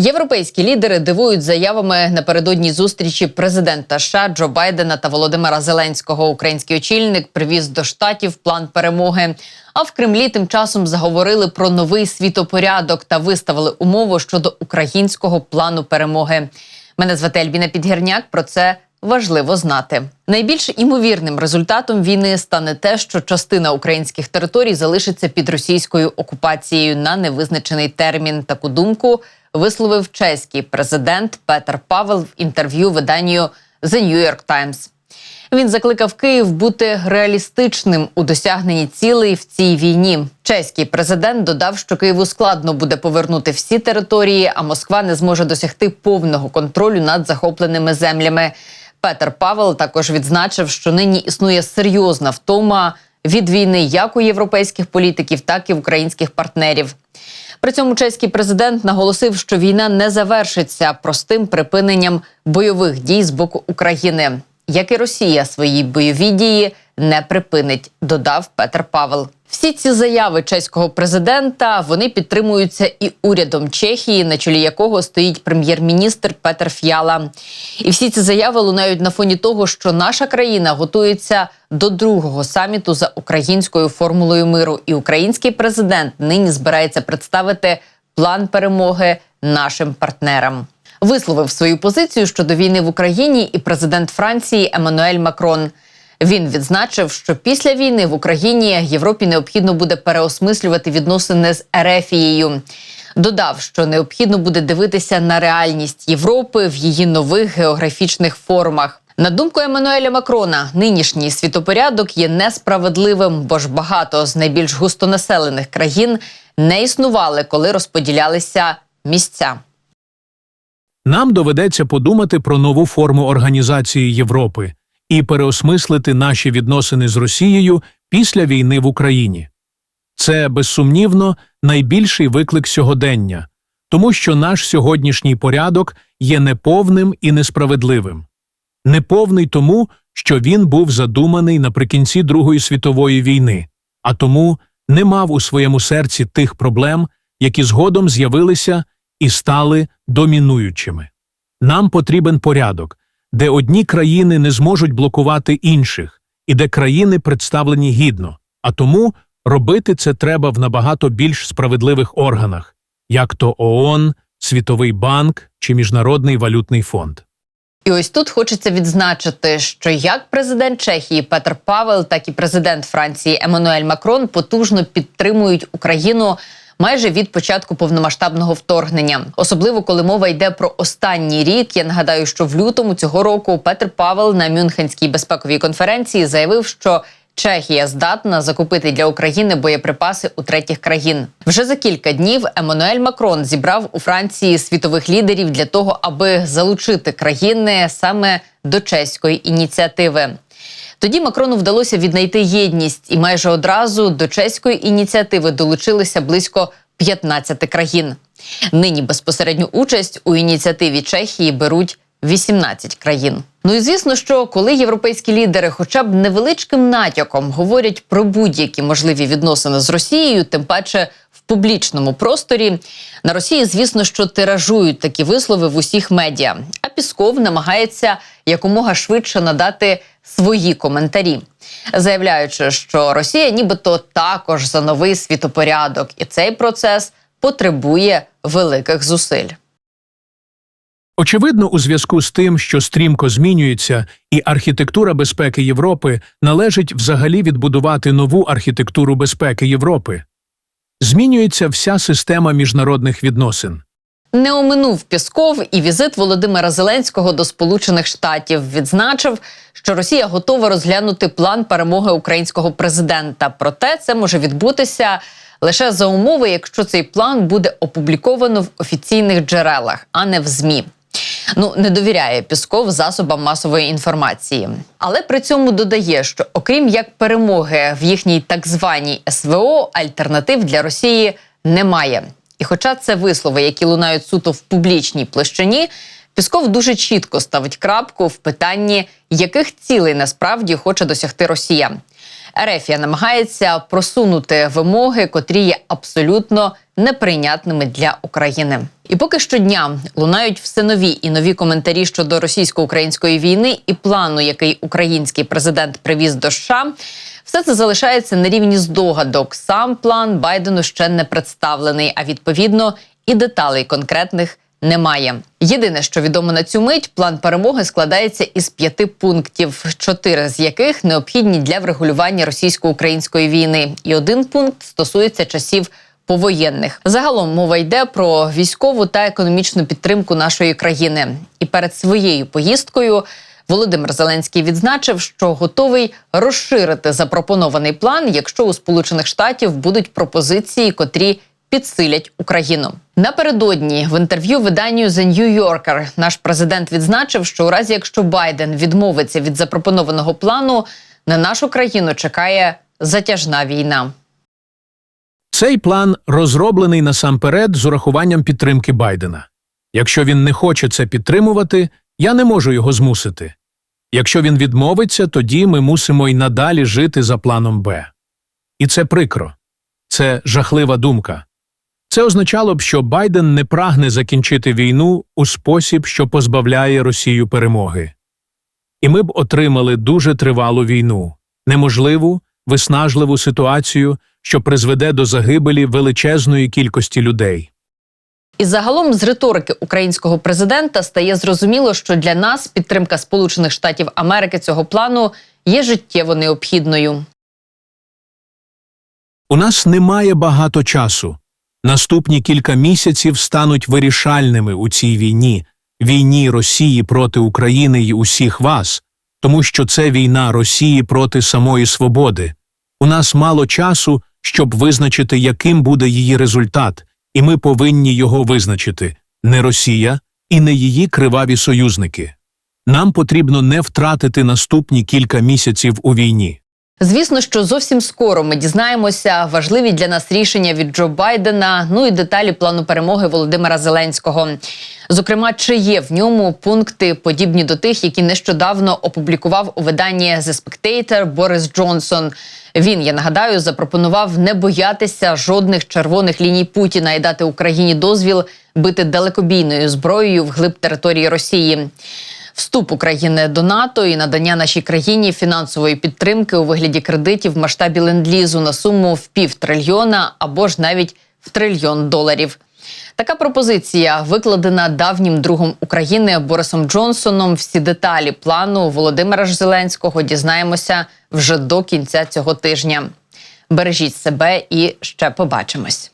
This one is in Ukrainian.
Європейські лідери дивують заявами напередодні зустрічі президента США Джо Байдена та Володимира Зеленського. Український очільник привіз до штатів план перемоги. А в Кремлі тим часом заговорили про новий світопорядок та виставили умову щодо українського плану перемоги. Мене звати Альбіна Підгірняк. Про це важливо знати. Найбільш імовірним результатом війни стане те, що частина українських територій залишиться під російською окупацією на невизначений термін. Таку думку висловив чеський президент Петер Павел в інтерв'ю виданню The New York Times. Він закликав Київ бути реалістичним у досягненні цілей в цій війні. Чеський президент додав, що Києву складно буде повернути всі території, а Москва не зможе досягти повного контролю над захопленими землями. Петер Павел також відзначив, що нині існує серйозна втома від війни як у європейських політиків, так і українських партнерів. При цьому чеський президент наголосив, що війна не завершиться простим припиненням бойових дій з боку України, як і Росія свої бойові дії не припинить, додав Петер Павел. Всі ці заяви чеського президента вони підтримуються і урядом Чехії, на чолі якого стоїть прем'єр-міністр Петер Ф'яла. І всі ці заяви лунають на фоні того, що наша країна готується до другого саміту за українською формулою миру, і український президент нині збирається представити план перемоги нашим партнерам. Висловив свою позицію щодо війни в Україні і президент Франції Еммануель Макрон. Він відзначив, що після війни в Україні Європі необхідно буде переосмислювати відносини з Ерефією. Додав, що необхідно буде дивитися на реальність Європи в її нових географічних формах. На думку Еммануеля Макрона, нинішній світопорядок є несправедливим, бо ж багато з найбільш густонаселених країн не існували, коли розподілялися місця. Нам доведеться подумати про нову форму організації Європи і переосмислити наші відносини з Росією після війни в Україні. Це, безсумнівно, найбільший виклик сьогодення, тому що наш сьогоднішній порядок є неповним і несправедливим. Неповний тому, що він був задуманий наприкінці Другої світової війни, а тому не мав у своєму серці тих проблем, які згодом з'явилися і стали домінуючими. Нам потрібен порядок, де одні країни не зможуть блокувати інших, і де країни представлені гідно, а тому робити це треба в набагато більш справедливих органах, як то ООН, Світовий банк чи Міжнародний валютний фонд. І ось тут хочеться відзначити, що як президент Чехії Петр Павел, так і президент Франції Еммануель Макрон потужно підтримують Україну. Майже від початку повномасштабного вторгнення, особливо коли мова йде про останній рік. Я нагадаю, що в лютому цього року Петр Павел на Мюнхенській безпековій конференції заявив, що Чехія здатна закупити для України боєприпаси у третіх країн. Вже за кілька днів Еммануель Макрон зібрав у Франції світових лідерів для того, аби залучити країни саме до чеської ініціативи. Тоді Макрону вдалося віднайти єдність, і майже одразу до чеської ініціативи долучилися близько 15 країн. Нині безпосередню участь у ініціативі Чехії беруть 18 країн. Ну і звісно, що коли європейські лідери, хоча б невеличким натяком, говорять про будь-які можливі відносини з Росією, тим паче в публічному просторі, на Росії, звісно, що тиражують такі вислови в усіх медіа. А Пісков намагається якомога швидше надати свої коментарі, заявляючи, що Росія, нібито також за новий світопорядок, і цей процес потребує великих зусиль. Очевидно, у зв'язку з тим, що стрімко змінюється, і архітектура безпеки Європи належить взагалі відбудувати нову архітектуру безпеки Європи. Змінюється вся система міжнародних відносин. Не оминув Пісков і візит Володимира Зеленського до Сполучених Штатів відзначив, що Росія готова розглянути план перемоги українського президента. Проте це може відбутися лише за умови, якщо цей план буде опубліковано в офіційних джерелах, а не в змі. Ну не довіряє Пісков засобам масової інформації, але при цьому додає, що окрім як перемоги в їхній так званій СВО, альтернатив для Росії немає. І, хоча це вислови, які лунають суто в публічній площині, Пісков дуже чітко ставить крапку в питанні, яких цілей насправді хоче досягти Росія. Ерефія намагається просунути вимоги, котрі є абсолютно неприйнятними для України. І поки щодня лунають все нові і нові коментарі щодо російсько-української війни і плану, який український президент привіз до США, все це залишається на рівні здогадок. Сам план Байдену ще не представлений, а відповідно і деталей конкретних немає. Єдине, що відомо на цю мить, план перемоги складається із п'яти пунктів, чотири з яких необхідні для врегулювання російсько-української війни, і один пункт стосується часів. Повоєнних загалом мова йде про військову та економічну підтримку нашої країни. І перед своєю поїздкою Володимир Зеленський відзначив, що готовий розширити запропонований план, якщо у Сполучених Штатів будуть пропозиції, котрі підсилять Україну. Напередодні в інтерв'ю виданню The New Yorker наш президент відзначив, що у разі якщо Байден відмовиться від запропонованого плану, на нашу країну чекає затяжна війна. Цей план розроблений насамперед з урахуванням підтримки Байдена. Якщо він не хоче це підтримувати, я не можу його змусити. Якщо він відмовиться, тоді ми мусимо й надалі жити за планом Б. І це прикро. Це жахлива думка. Це означало б, що Байден не прагне закінчити війну у спосіб, що позбавляє Росію перемоги. І ми б отримали дуже тривалу війну, неможливу, виснажливу ситуацію, що призведе до загибелі величезної кількості людей. І загалом з риторики українського президента стає зрозуміло, що для нас підтримка Сполучених Штатів Америки цього плану є життєво необхідною. У нас немає багато часу. Наступні кілька місяців стануть вирішальними у цій війні, війні Росії проти України і усіх вас, тому що це війна Росії проти самої свободи. У нас мало часу, щоб визначити, яким буде її результат, і ми повинні його визначити не Росія і не її криваві союзники. Нам потрібно не втратити наступні кілька місяців у війні. Звісно, що зовсім скоро ми дізнаємося важливі для нас рішення від Джо Байдена, ну і деталі плану перемоги Володимира Зеленського. Зокрема, чи є в ньому пункти подібні до тих, які нещодавно опублікував у виданні The Spectator Борис Джонсон. Він, я нагадаю, запропонував не боятися жодних червоних ліній Путіна і дати Україні дозвіл бити далекобійною зброєю вглиб території Росії. Вступ України до НАТО і надання нашій країні фінансової підтримки у вигляді кредитів в масштабі ленд-лізу на суму в пів трильйона або ж навіть в трильйон доларів. Така пропозиція викладена давнім другом України Борисом Джонсоном. Всі деталі плану Володимира ж Зеленського дізнаємося вже до кінця цього тижня. Бережіть себе і ще побачимось.